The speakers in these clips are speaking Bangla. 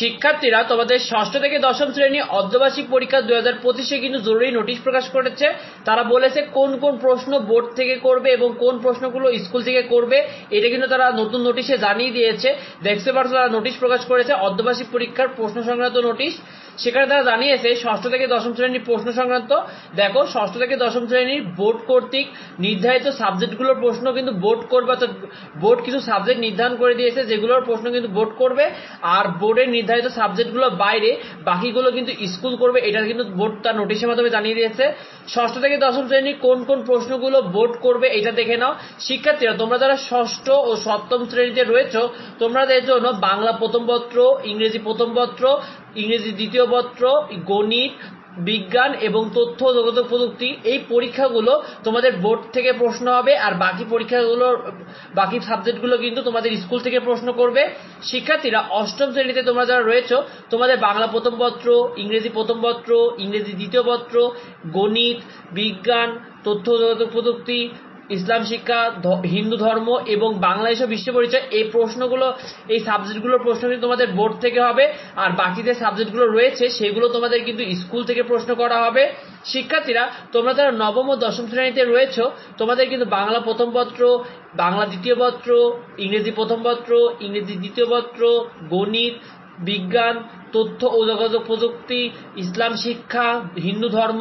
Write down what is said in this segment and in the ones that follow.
শিক্ষার্থীরা তোমাদের ষষ্ঠ থেকে দশম শ্রেণি অর্ধবার্ষিক পরীক্ষা দুই হাজার পঁচিশে কিন্তু জরুরি নোটিশ প্রকাশ করেছে। তারা বলেছে কোন কোন প্রশ্ন বোর্ড থেকে করবে এবং কোন প্রশ্নগুলো স্কুল থেকে করবে, এটা কিন্তু তারা নতুন নোটিশে জানিয়ে দিয়েছে। দেখতে পারছ তারা নোটিশ প্রকাশ করেছে, অর্ধবার্ষিক পরীক্ষার প্রশ্ন সংক্রান্ত নোটিশ। সেখানে তারা জানিয়েছে, ষষ্ঠ থেকে দশম শ্রেণির প্রশ্ন সংক্রান্ত। দেখো, ষষ্ঠ থেকে দশম শ্রেণির বোর্ড কর্তৃক নির্ধারিত সাবজেক্টগুলোর প্রশ্ন কিন্তু বোর্ড করবে, অর্থাৎ বোর্ড কিছু সাবজেক্ট নির্ধারণ করে দিয়েছে, যেগুলোর প্রশ্ন কিন্তু বোর্ড করবে, আর বোর্ডের নির্ধারিত সাবজেক্টগুলোর বাইরে, বাকিগুলো কিন্তু স্কুল করবে, এটা কিন্তু বোর্ড তার নোটিশের মাধ্যমে জানিয়ে দিয়েছে। ষষ্ঠ থেকে দশম শ্রেণির কোন কোন প্রশ্নগুলো বোর্ড করবে, এটা দেখে নাও। শিক্ষার্থীরা, তোমরা যারা ষষ্ঠ ও সপ্তম শ্রেণীতে রয়েছো তোমাদের জন্য বাংলা প্রথম পত্র, ইংরেজি প্রথম পত্র ইংরেজি দ্বিতীয় পত্র, গণিত, বিজ্ঞান এবং তথ্য, যোগাযোগ প্রযুক্তি, এই পরীক্ষাগুলো তোমাদের বোর্ড থেকে প্রশ্ন হবে আর বাকি পরীক্ষাগুলো, বাকি সাবজেক্টগুলো কিন্তু তোমাদের স্কুল থেকে প্রশ্ন করবে। শিক্ষার্থীরা অষ্টম শ্রেণীতে তোমরা যারা রয়েছো, তোমাদের বাংলা প্রথম পত্র, ইংরেজি প্রথম পত্র, ইংরেজি দ্বিতীয় পত্র, গণিত, বিজ্ঞান, তথ্য, যোগাযোগ প্রযুক্তি ইসলাম শিক্ষা হিন্দু ধর্ম এবং বাংলাদেশ বিশ্ব পরিচয়, এই প্রশ্নগুলো, এই সাবজেক্টগুলোর প্রশ্ন কিন্তু তোমাদের বোর্ড থেকে হবে, আর বাকি যে সাবজেক্টগুলো রয়েছে সেগুলো তোমাদের কিন্তু স্কুল থেকে প্রশ্ন করা হবে। শিক্ষার্থীরা, তোমরা যারা নবম ও দশম শ্রেণীতে রয়েছো, তোমাদের কিন্তু বাংলা প্রথম পত্র, বাংলা দ্বিতীয় পত্র, ইংরেজি প্রথম পত্র, ইংরেজি দ্বিতীয় পত্র, গণিত বিজ্ঞান, তথ্য ও যোগাযোগ প্রযুক্তি, ইসলাম শিক্ষা, হিন্দু ধর্ম,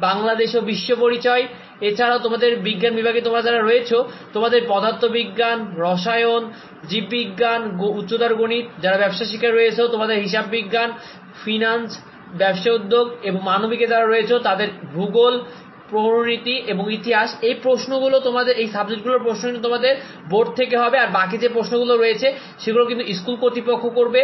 বাংলাদেশ ও বিশ্ব পরিচয়। এছাড়াও তোমাদের বিজ্ঞান বিভাগে তোমরা যারা রয়েছো, তোমাদের পদার্থবিজ্ঞান, রসায়ন, জীববিজ্ঞান উচ্চতর গণিত, যারা ব্যবসা শিক্ষায় রয়েছে, তোমাদের হিসাব বিজ্ঞান ফিনান্স ব্যবসা উদ্যোগ এবং মানবিকে যারা রয়েছে, তাদের ভূগোল প্রণীতি এবং ইতিহাস, এই প্রশ্নগুলো তোমাদের, এই সাবজেক্টগুলোর প্রশ্ন কিন্তু তোমাদের বোর্ড থেকে হবে, আর বাকি যে প্রশ্নগুলো রয়েছে, সেগুলো কিন্তু স্কুল কর্তৃপক্ষ করবে।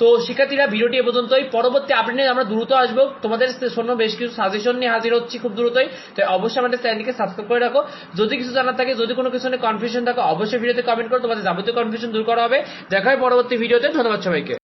তো শিক্ষার্থীরা, ভিডিওটি এ পর্যন্তই। পরবর্তী আপডেট নিয়ে আমরা দ্রুত আসব। তোমাদের জন্য বেশ কিছু সাজেশন নিয়ে হাজির হচ্ছি খুব দ্রুতই। তো অবশ্যই আমাদের চ্যানেলকে সাবস্ক্রাইব করে রাখো। যদি কিছু জানার থাকে, যদি কোনো কিছু নিয়ে কনফিউশন থাকে, অবশ্যই ভিডিওতে কমেন্ট করো। তোমাদের যাবতীয় কনফিউশন দূর করা হবে। দেখা হয় পরবর্তী ভিডিওতে ধন্যবাদ সবাইকে।